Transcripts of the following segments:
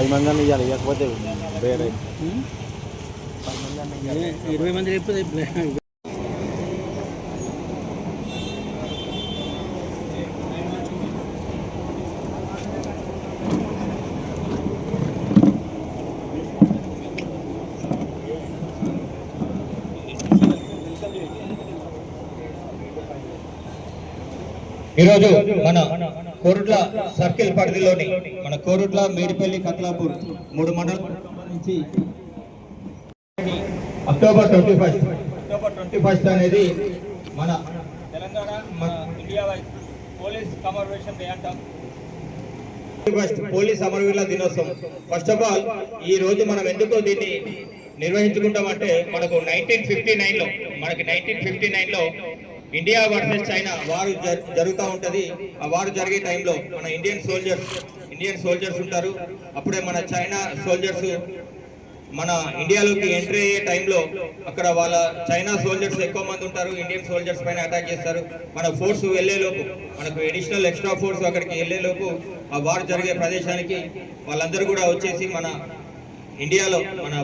పది మంది అన్న ఇవ్వాలి ఇవ్వకపోతే వేరే ఇరవై మంది లేకపోతే ఈరోజు మన కోరుట్ల సర్కిల్ పరిధిలోని మన కోరుట్ల మేడిపల్లి కట్లాపూర్ మూడు మండలం నుంచి October twenty first. October twenty first అనేది మన Telangana India wise police commemoration day అంటాం. ఫస్ట్ పోలీస్ అమరవీరుల దినోత్సవం. ఫస్ట్ ఆఫ్ ఆల్ ఈ రోజు మనం ఎందుకు దీన్ని నిర్వహించుకుంటామంటే మనకు నైన్టీన్ ఫిఫ్టీ నైన్లో మనకి నైన్టీన్ ఫిఫ్టీ నైన్లో ఇండియా వర్సెస్ చైనా వారు జరుగుతూ ఉంటుంది. ఆ వారు జరిగే టైంలో మన ఇండియన్ సోల్జర్స్ ఇండియన్ సోల్జర్స్ ఉంటారు. అప్పుడే మన చైనా సోల్జర్స్ మన ఇండియాలోకి ఎంట్రీ అయ్యే టైంలో అక్కడ వాళ్ళ చైనా సోల్జర్స్ ఎక్కువ మంది ఉంటారు. ఇండియన్ సోల్జర్స్ పైన అటాక్ చేస్తారు. మన ఫోర్స్ వెళ్ళేలోపు మనకు ఎడిషనల్ ఎక్స్ట్రా ఫోర్స్ అక్కడికి వెళ్ళేలోపు ఆ వార్ జరిగే ప్రదేశానికి వాళ్ళందరూ కూడా వచ్చేసి మన ఇండియాలో మన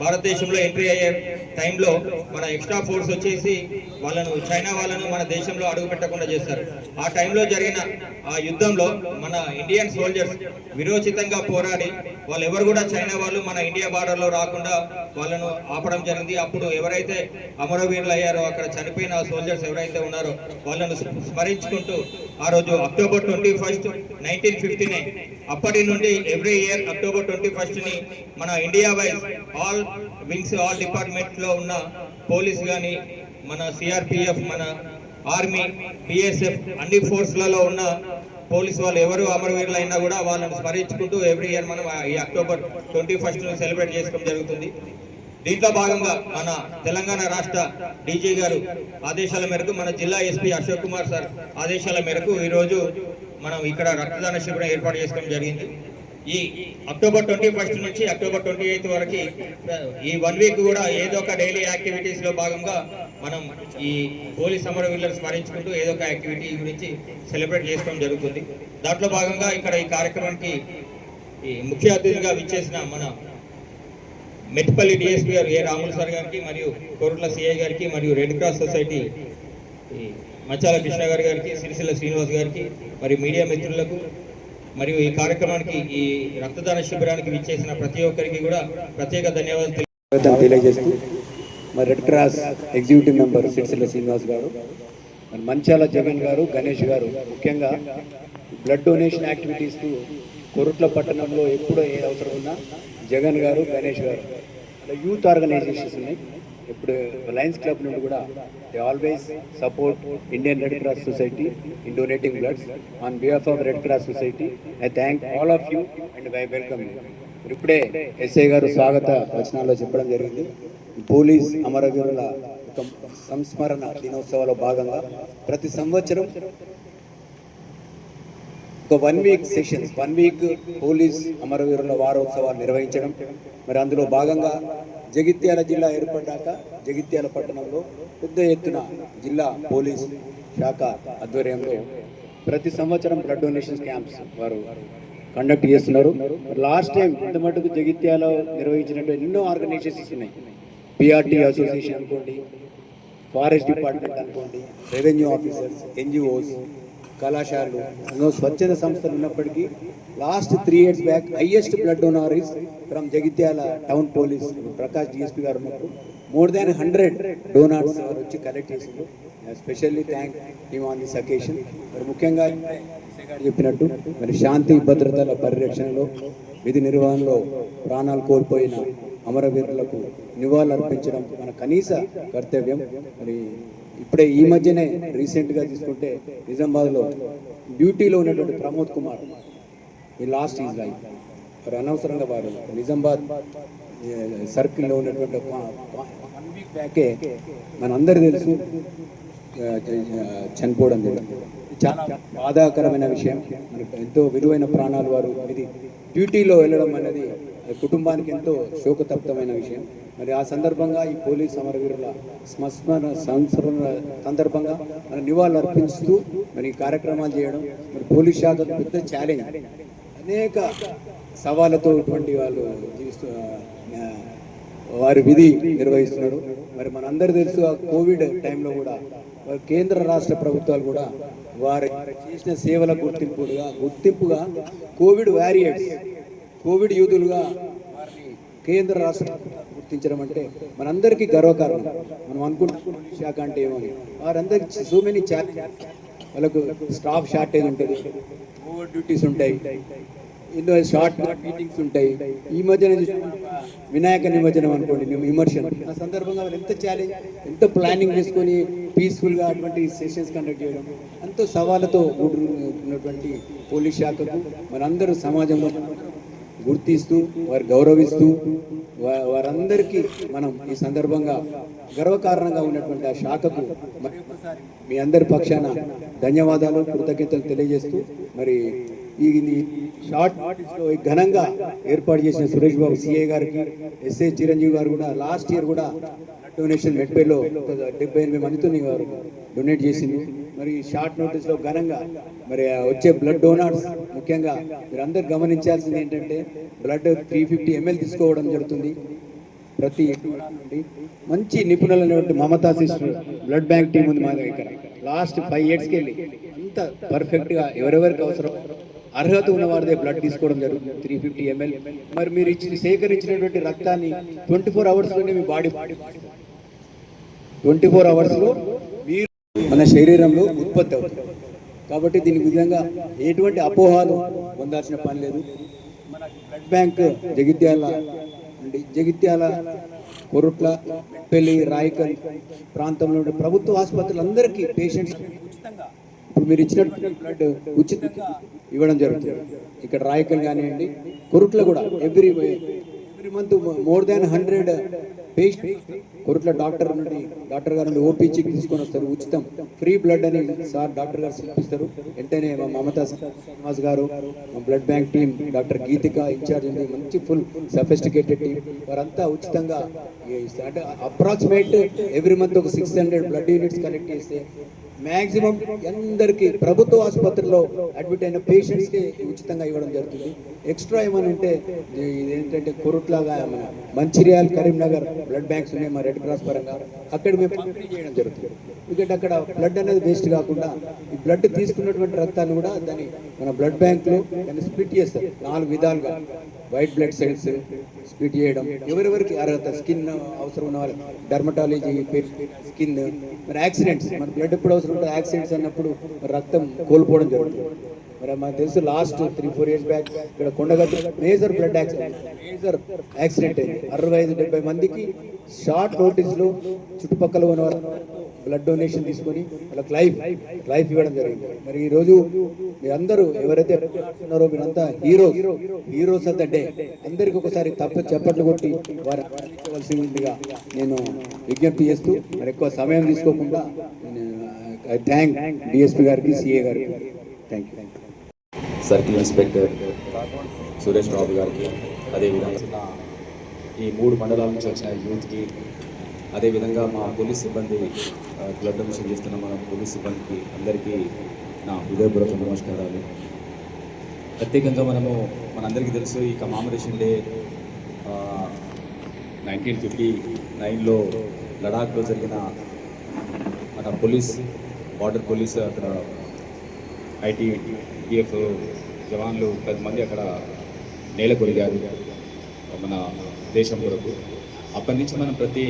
భారతదేశంలో ఎంట్రీ అయ్యే టైంలో మన ఎక్స్ట్రా ఫోర్స్ వచ్చేసి వాళ్ళను చైనా వాళ్ళను మన దేశంలో అడుగు పెట్టకుండా చేస్తారు. ఆ టైంలో జరిగిన ఆ యుద్ధంలో మన ఇండియన్ సోల్జర్స్ విరోచితంగా పోరాడి వాళ్ళు ఎవరు కూడా చైనా వాళ్ళు మన ఇండియా బార్డర్లో రాకుండా వాళ్ళను ఆపడం జరిగింది. అప్పుడు ఎవరైతే అమరవీరులు అయ్యారో అక్కడ చనిపోయిన సోల్జర్స్ ఎవరైతే ఉన్నారో వాళ్ళను స్మరించుకుంటూ ఆ రోజు October twenty first nineteen fifty nine అప్పటి నుండి ఎవ్రీ ఇయర్ అక్టోబర్ ట్వంటీ ఫస్ట్ని మన India wise all wings all డిపార్ట్మెంట్లో ఉన్న పోలీస్ కానీ మన సిఆర్పిఎఫ్ మన ఆర్మీ బిఎస్ఎఫ్ అన్ని ఫోర్స్లలో ఉన్న పోలీస్ వాళ్ళు ఎవరు అమరవీరులు అయినా కూడా వాళ్ళని స్మరించుకుంటూ ఎవ్రీ ఇయర్ మనం ఈ అక్టోబర్ ట్వంటీ ఫస్ట్ సెలబ్రేట్ చేసుకోవడం జరుగుతుంది. దీంట్లో భాగంగా మన తెలంగాణ రాష్ట్ర డీజీ గారు ఆదేశాల మేరకు మన జిల్లా ఎస్పీ అశోక్ కుమార్ సార్ ఆదేశాల మేరకు ఈరోజు మనం ఇక్కడ రక్తదాన శిబిరం ఏర్పాటు చేసుకోవడం జరిగింది. ఈ అక్టోబర్ ట్వంటీ ఫస్ట్ నుంచి అక్టోబర్ ట్వంటీ ఎయిత్ వరకు ఈ వన్ వీక్ కూడా ఏదో ఒక డైలీ యాక్టివిటీస్లో భాగంగా మనం ఈ పోలీస్ అమరవీరులను స్మరించుకుంటూ ఏదో ఒక యాక్టివిటీ గురించి సెలబ్రేట్ చేసుకోవడం జరుగుతుంది. దాంట్లో భాగంగా ఇక్కడ ఈ కార్యక్రమానికి ఈ ముఖ్య అతిథిగా విచ్చేసిన మన మెట్పల్లి డిఎస్పీ గారు ఏ రాములు సార్ గారికి మరియు కోరుట్ల సిఐ గారికి మరియు రెడ్ క్రాస్ సొసైటీ ఈ మచ్చాల కృష్ణ గారి గారికి సిరిసిల్ల శ్రీనివాస్ గారికి మరియు మీడియా మిత్రులకు మరియు ఈ కార్యక్రమానికి ఈ రక్తదాన శిబిరానికి విచ్చేసిన ప్రతి ఒక్కరికి కూడా ప్రత్యేక ధన్యవాదాలు తెలియజేస్తూ మరి red cross executive member Sircilla Srinivas garu మరి మంచాల జగన్ గారు గణేష్ గారు ముఖ్యంగా బ్లడ్ డొనేషన్ యాక్టివిటీస్కు కొరుట్ల పట్టణంలో ఎప్పుడో ఏ అవసరం ఉన్నా జగన్ గారు గణేష్ గారు. అలా యూత్ ఆర్గనైజేషన్స్ ఉన్నాయి. ఇప్పుడు లయన్స్ క్లబ్ నుండి కూడా they always support Indian red cross society in donating bloods on behalf of red cross society I thank all of you and I welcome you ఇప్పుడే ఎస్ఐ గారు స్వాగత వచనాల్లో చెప్పడం జరిగింది. పోలీస్ అమరవీరుల ఒక సంస్మరణ దినోత్సవాల్లో భాగంగా ప్రతి సంవత్సరం ఒక one week sessions one week police అమరవీరుల వారోత్సవాలు నిర్వహించడం. మరి అందులో భాగంగా జగిత్యాల జిల్లా ఏర్పడ్డాక జగిత్యాల పట్టణంలో పెద్ద ఎత్తున జిల్లా పోలీస్ శాఖ ఆధ్వర్యంలో ప్రతి సంవత్సరం బ్లడ్ డొనేషన్ క్యాంప్స్ వారు కండక్ట్ చేస్తున్నారు. లాస్ట్ టైం ఇంత మటుకు జగిత్యాల నిర్వహించినట్టు ఎన్నో ఆర్గనైజేషన్స్ ఉన్నాయి. పిఆర్టీ అసోసియేషన్ అనుకోండి ఫారెస్ట్ డిపార్ట్మెంట్ అనుకోండి రెవెన్యూ ఆఫీసర్స్ ఎన్జిఓస్ కళాశాలలు ఎన్నో స్వచ్ఛంద సంస్థలు ఉన్నప్పటికీ last three years back highest blood donor is from Jagtial town police Prakash DSP garu ఉన్నప్పుడు మోర్ దాన్ హండ్రెడ్ డోనార్స్ వచ్చి కలెక్ట్ చేసిండ్రు. Specially thank him on this occasion మరి ముఖ్యంగా చెప్పినట్టు మరి శాంతి భద్రతల పరిరక్షణలో విధి నిర్వహణలో ప్రాణాలు కోల్పోయిన అమరవీరులకు నివాళులు అర్పించడం మన కనీస కర్తవ్యం. మరి ఇప్పుడే ఈ మధ్యనే రీసెంట్గా తీసుకుంటే నిజామాబాద్లో డ్యూటీలో ఉన్నటువంటి ప్రమోద్ కుమార్ ఈ లాస్ట్ ఈజ్ లైఫ్. వారు అనవసరంగా వారు నిజామాబాద్ సర్కిల్లో ఉన్నటువంటి వన్ వీక్ బ్యాకే మనందరూ తెలుసు చనిపోవడం జరిగింది చాలా బాధాకరమైన విషయం. మనకు ఎంతో విలువైన ప్రాణాలు వారు ఇది డ్యూటీలో వెళ్ళడం అనేది కుటుంబానికి ఎంతో శోకతప్తమైన విషయం. మరి ఆ సందర్భంగా ఈ పోలీస్ అమరవీరుల సంస్మరణ సంస్మరణ సందర్భంగా మన నివాళులు అర్పిస్తూ మరి కార్యక్రమాలు చేయడం మరి పోలీస్ శాఖకు పెద్ద ఛాలెంజ్ అనేక సవాళ్ళతో ఇటువంటి వాళ్ళు జీవిస్తూ వారి విధి నిర్వహిస్తున్నారు మరి మనందరూ తెలుసు ఆ కోవిడ్ టైంలో కూడా కేంద్ర రాష్ట్ర ప్రభుత్వాలు కూడా వారి చేసిన సేవల గుర్తింపుగా గుర్తింపుగా కోవిడ్ వారియర్స్ కోవిడ్ యూదులుగా వారిని కేంద్ర రాష్ట్ర గుర్తించడం అంటే మనందరికీ గర్వకారణం. మనం అనుకుంటున్న శాఖ అంటే ఏమని వారందరికీ సో మెనీ ఛాలెంజ్ వాళ్ళకు స్టాఫ్ షార్టేజ్ ఉంటుంది ఓవర్ డ్యూటీస్ ఉంటాయి ఎన్నో షార్ట్ మీటింగ్స్ ఉంటాయి. ఈ మధ్యన చూసుకుంటే వినాయక నిమజ్జనం అనుకోండి మేము ఇమర్షన్ ఆ సందర్భంగా వాళ్ళు ఎంత ఛాలెంజ్ ఎంత ప్లానింగ్ చేసుకొని పీస్ఫుల్గా అటువంటి సెషన్స్ కండక్ట్ చేయడం. ఎంతో సవాళ్ళతో ఉన్నటువంటి పోలీస్ శాఖకు మనందరూ సమాజంలో గుర్తిస్తూ వారు గౌరవిస్తూ వారందరికీ మనం ఈ సందర్భంగా గర్వకారణంగా ఉన్నటువంటి ఆ శాఖకు మీ అందరి పక్షాన ధన్యవాదాలు కృతజ్ఞతలు తెలియజేస్తూ మరి ఈ షార్ట్ నోటీస్లో ఘనంగా ఏర్పాటు చేసిన సురేష్ బాబు సిఏ గారికి ఎస్ఏ చిరంజీవి గారు కూడా లాస్ట్ ఇయర్ కూడా డొనేషన్ మెట్పేలో ఒక డెబ్బై ఎనిమిది మందితో వారు డొనేట్ చేసింది. మరి షార్ట్ నోటీస్లో ఘనంగా మరి వచ్చే బ్లడ్ డోనార్స్ ముఖ్యంగా మీరు అందరు గమనించాల్సింది ఏంటంటే బ్లడ్ త్రీ ఫిఫ్టీ ఎంఎల్ తీసుకోవడం జరుగుతుంది. ప్రతి నుండి మంచి నిపుణులైనటువంటి Mamata sister blood bank team ఉంది మా దగ్గర. లాస్ట్ ఫైవ్ ఇయర్స్కి వెళ్ళి అంత పర్ఫెక్ట్గా ఎవరెవరికి అవసరం అర్హత ఉన్న వారిదే బ్లడ్ తీసుకోవడం జరుగుతుంది త్రీ ఫిఫ్టీ ఎంఎల్. మరి మీరు ఇచ్చిన సేకరించినటువంటి రక్తాన్ని ట్వంటీ ఫోర్ అవర్స్లోనే మీ బాడీ ట్వంటీ ఫోర్ అవర్స్లో మీరు మన శరీరంలో ఉత్పత్తి అవుతుంది కాబట్టి దీని విధంగా ఎటువంటి అపోహాలు పొందాల్సిన పని లేదు. మన బ్లడ్ బ్యాంక్ జగిత్యాల జగిత్యాల కొరుట్ల పెళ్ళి రాయకల్ ప్రాంతంలో ఉండే ప్రభుత్వ ఆసుపత్రులందరికీ పేషెంట్స్ ఇప్పుడు మీరు ఇచ్చిన బ్లడ్ ఉచితంగా ఇవ్వడం జరుగుతుంది. ఇక్కడ రాయకల్ కానివ్వండి కొరుట్ల కూడా every every month more than hundred patients Korutla doctor నుండి డాక్టర్ గారు నుండి చెక్ తీసుకొని వస్తారు. ఉచితం. ఫ్రీ బ్లడ్ అని సార్ డాక్టర్ గారు శిల్పిస్తారు వెంటనే మా మమతా శ్రీనివాస్ గారు మా blood bank team doctor Geetika incharge ఉంది మంచి ఫుల్ సఫిస్టికేటెడ్ టీం. వారంతా ఉచితంగా అంటే అప్రాక్సిమేట్ ఎవ్రీ మంత్ ఒక six hundred blood units collect చేస్తే మాక్సిమం అందరికి ప్రభుత్వ ఆసుపత్రిలో అడ్మిట్ అయిన పేషెంట్స్కి ఉచితంగా ఇవ్వడం జరుగుతుంది. ఎక్స్ట్రా ఏమనంటే అంటే కొరుట్లాగా మన మంచిర్యాల కరీంనగర్ బ్లడ్ బ్యాంక్స్ ఉన్నాయి మా రెడ్ క్రాస్ పరంగా. అక్కడ మేము పంపిణీ చేయడం జరుగుతుంది. ఎందుకంటే అక్కడ బ్లడ్ అనేది వేస్ట్ కాకుండా ఈ బ్లడ్ తీసుకున్నటువంటి రక్తాన్ని కూడా దాన్ని మన బ్లడ్ బ్యాంక్లో దాన్ని స్ప్లిట్ చేస్తారు. నాలుగు విధాలుగా. వైట్ బ్లడ్ సెల్స్ స్ప్లిట్ చేయడం. ఎవరెవరికి అర్హత? స్కిన్ అవసరం ఉన్న వాళ్ళు డర్మటాలజీ స్కిన్. మరి యాక్సిడెంట్స్. మన బ్లడ్ ఎప్పుడు అవసరం? ఉంటుంది యాక్సిడెంట్స్ అన్నప్పుడు రక్తం కోల్పోవడం జరుగుతుంది. మరి మనకు తెలుసు last three four years back ఇక్కడ Kondagattu major blood accident. Major accident అయింది. అరవై ఐదు డెబ్బై మందికి షార్ట్ నోటీస్లో చుట్టుపక్కల ఉన్న బ్లడ్ డొనేషన్ తీసుకొని వాళ్ళకి లైఫ్ లైఫ్ ఇవ్వడం జరిగింది. మరి ఈ రోజు మీరందరూ ఎవరైతే ఉన్నారో మీరంతా hero heroes of the day అందరికి ఒకసారి తప్ప చప్పట్లు కొట్టి వారు ఉందిగా నేను విజ్ఞప్తి చేస్తూ మరి ఎక్కువ సమయం తీసుకోకుండా నేను థ్యాంక్ డిఎస్పీ గారికి సిఏ గారికి. Thank you circle inspector Suresh Babu గారికి అదేవిధంగా ఈ మూడు మండలాల నుంచి వచ్చిన యూత్కి అదేవిధంగా మా పోలీస్ సిబ్బంది ఆ, బ్లడ్ డొనేషన్ చేస్తున్న మన పోలీస్ సిబ్బందికి అందరికీ నా హృదయపూర్వక నమస్కారాలు. ప్రత్యేకంగా మనము మనందరికీ తెలుసు ఈ కమామరేషన్ డే నైన్టీన్ ఫిఫ్టీ నైన్లో లడాఖ్లో జరిగిన మన పోలీస్ బార్డర్ పోలీస్ అక్కడ ఐటీ టీఎఫ్ జవాన్లు పది మంది అక్కడ నేల కొరిగారు మన దేశం కొరకు. అప్పటి నుంచి మనం ప్రతి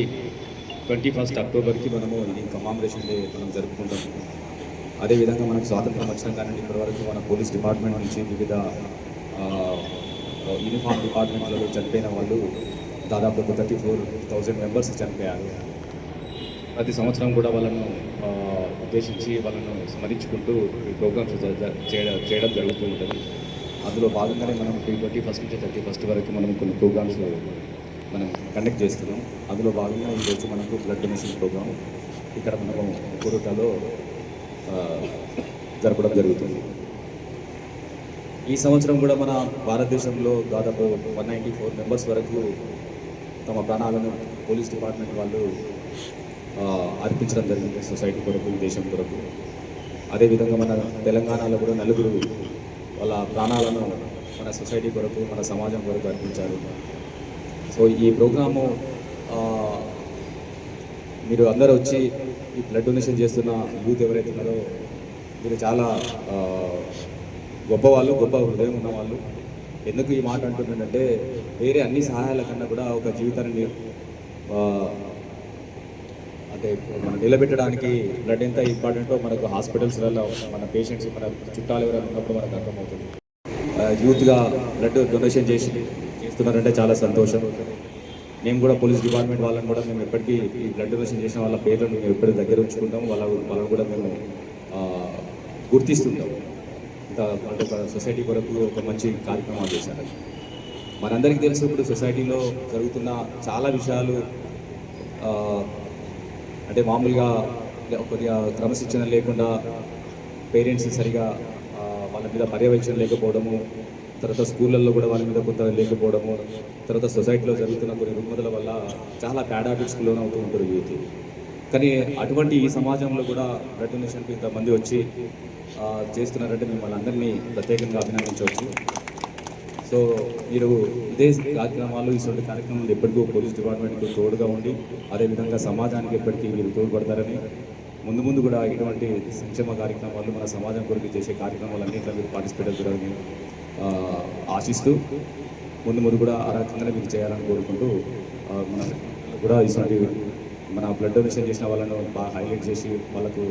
ట్వంటీ ఫస్ట్ అక్టోబర్కి మనము ఈ కమామరేషన్ డే మనం జరుపుకుంటాం. అదేవిధంగా మనకు స్వాతంత్రం వచ్చిన కానీ ఇప్పటి వరకు మన పోలీస్ డిపార్ట్మెంట్ నుంచి వివిధ యూనిఫామ్ డిపార్ట్మెంట్లలో చనిపోయిన వాళ్ళు దాదాపు ఒక థర్టీ ఫోర్ థౌజండ్ మెంబర్స్ చనిపోయారు. ప్రతి సంవత్సరం కూడా వాళ్ళను ఉద్దేశించి వాళ్ళను స్మరించుకుంటూ ఈ ప్రోగ్రామ్స్ చేయడం చేయడం జరుగుతూ ఉంటుంది. అందులో భాగంగానే మనం ట్వంటీ ఫస్ట్ నుంచి థర్టీ ఫస్ట్ వరకు మనం కొన్ని ప్రోగ్రామ్స్ మనం కండక్ట్ చేస్తున్నాం. అందులో భాగంగా ఈరోజు మనకు బ్లడ్ డొనేషన్ ప్రోగ్రామ్ ఇక్కడ మనం కోరుటాలో జరపడం జరుగుతుంది. ఈ సంవత్సరం కూడా మన భారతదేశంలో దాదాపు వన్ నైంటీ ఫోర్ మెంబర్స్ వరకు తమ ప్రాణాలను పోలీస్ డిపార్ట్మెంట్ వాళ్ళు అర్పించడం జరిగింది సొసైటీ కొరకు దేశం కొరకు. అదేవిధంగా మన తెలంగాణలో కూడా నలుగురు వాళ్ళ ప్రాణాలను మన సొసైటీ కొరకు మన సమాజం కొరకు అర్పించారు. సో ఈ ప్రోగ్రాము మీరు అందరూ వచ్చి ఈ బ్లడ్ డొనేషన్ చేస్తున్న యూత్ ఎవరైతే ఉన్నారో మీరు చాలా గొప్పవాళ్ళు గొప్ప హృదయం ఉన్నవాళ్ళు ఎందుకు ఈ మాట అంటున్నానంటే వేరే అన్ని సహాయాల కన్నా కూడా ఒక జీవితాన్ని అంటే మనం నిలబెట్టడానికి బ్లడ్ ఎంత ఇంపార్టెంటో మనకు హాస్పిటల్స్లలో మన పేషెంట్స్ మన చుట్టాలు ఎవరైనా ఉన్నప్పుడు మనకు అర్థమవుతుంది. యూత్గా బ్లడ్ డొనేషన్ చేసి చేస్తున్నారంటే చాలా సంతోషం. మేము కూడా పోలీస్ డిపార్ట్మెంట్ వాళ్ళని కూడా మేము ఎప్పటికీ ఈ బ్లడ్ డొనేషన్ చేసిన వాళ్ళ పేర్లను మేము ఎప్పటికీ దగ్గర ఉంచుకుంటాం వాళ్ళ వాళ్ళని కూడా మేము గుర్తిస్తుంటాము గుర్తిస్తుంటాం. ఇంత అంటే ఒక సొసైటీ కొరకు ఒక మంచి కార్యక్రమాలు చేశారు. మనందరికీ తెలుసు ఇప్పుడు సొసైటీలో జరుగుతున్న చాలా విషయాలు అంటే మామూలుగా కొద్దిగా క్రమశిక్షణ లేకుండా పేరెంట్స్ సరిగా వాళ్ళ మీద పర్యవేక్షణ లేకపోవడము తర్వాత స్కూళ్ళల్లో కూడా వాళ్ళ మీద కొంత లేకపోవడము తర్వాత సొసైటీలో జరుగుతున్న కొన్ని రుగ్మతల వల్ల చాలా బ్యాడ్ హ్యాబిట్స్కి అవుతూ ఉంటారు యూత్. కానీ అటువంటి ఈ సమాజంలో కూడా బ్లడ్ డొనేషన్కి ఇంతమంది వచ్చి చేస్తున్నారంటే మిమ్మల్ని అందరినీ ప్రత్యేకంగా అభినందించవచ్చు. సో మీరు ఇదే కార్యక్రమాలు ఇటువంటి కార్యక్రమాలు ఎప్పటికీ పోలీస్ డిపార్ట్మెంట్కి తోడుగా ఉండి అదేవిధంగా సమాజానికి ఎప్పటికీ మీరు తోడ్పడతారని ముందు ముందు కూడా ఇటువంటి సంక్షేమ కార్యక్రమాలు మన సమాజం కొరకు చేసే కార్యక్రమాలు అన్నింటిలో మీరు పార్టిసిపేట్ అవుతారని ఆశిస్తూ ముందు ముందు కూడా ఆ రకంగానే మీరు చేయాలని కోరుకుంటూ మన కూడా ఇటువంటి మన బ్లడ్ డొనేషన్ చేసిన వాళ్ళను బాగా హైలైట్ చేసి వాళ్ళకు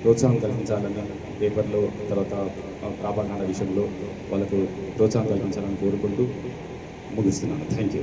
ప్రోత్సాహం కల్పించాలని పేపర్లో తర్వాత ప్రాపగాండ విషయంలో వాళ్ళకు ప్రోత్సాహం కల్పించాలని కోరుకుంటూ ముగిస్తున్నాను. థ్యాంక్ యూ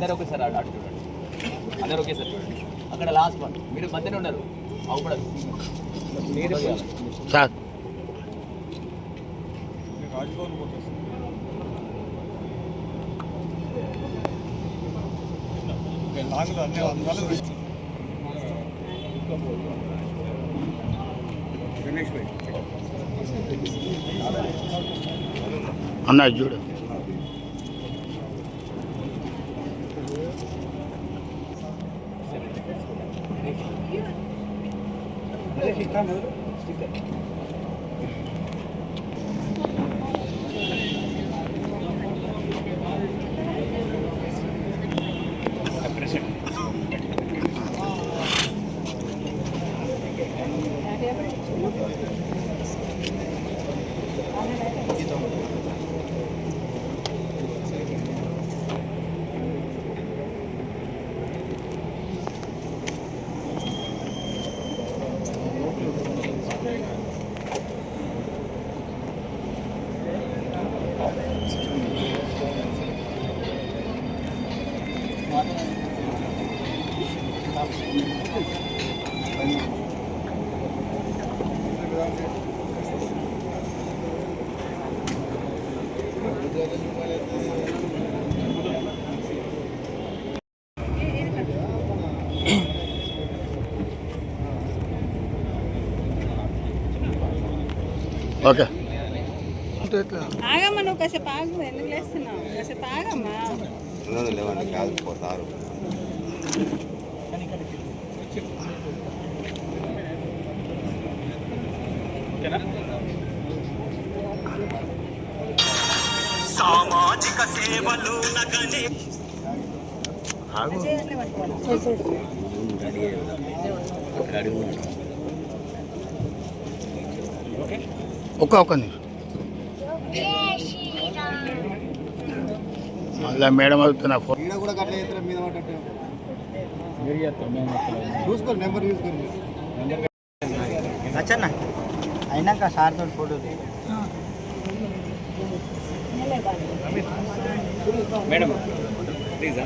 అందరూ ఒకేసారి అటు చూడండి. అందరూ ఒకేసారి చూడండి. అక్కడ లాస్ట్ వన్ మీరు మధ్యలో ఉన్నారు. అవుపడదు సార్ రాజ్భవన్ పోతుంది లాంగ్లో అన్ని వందలు గణేష్ భాయ్ అన్న చూడు. Şey, tamam. ఓకే. ఆగమ్మా నువ్వు కాసేపు ఆగు ఎందుకు లేస్తున్నావు? కాసేపు ఆగమ్మా. ఆగు చేయట్లే పట్టుకోవాలి ఒక్క ఒక్క నిమిషం. మళ్ళీ మేడం అవుతున్నా ఫోన్ చూసుకోండి నెంబర్ చూసుకోండి నచ్చన్న అయినాక సార్ తోటి ఫోటో మేడం ప్లీజా?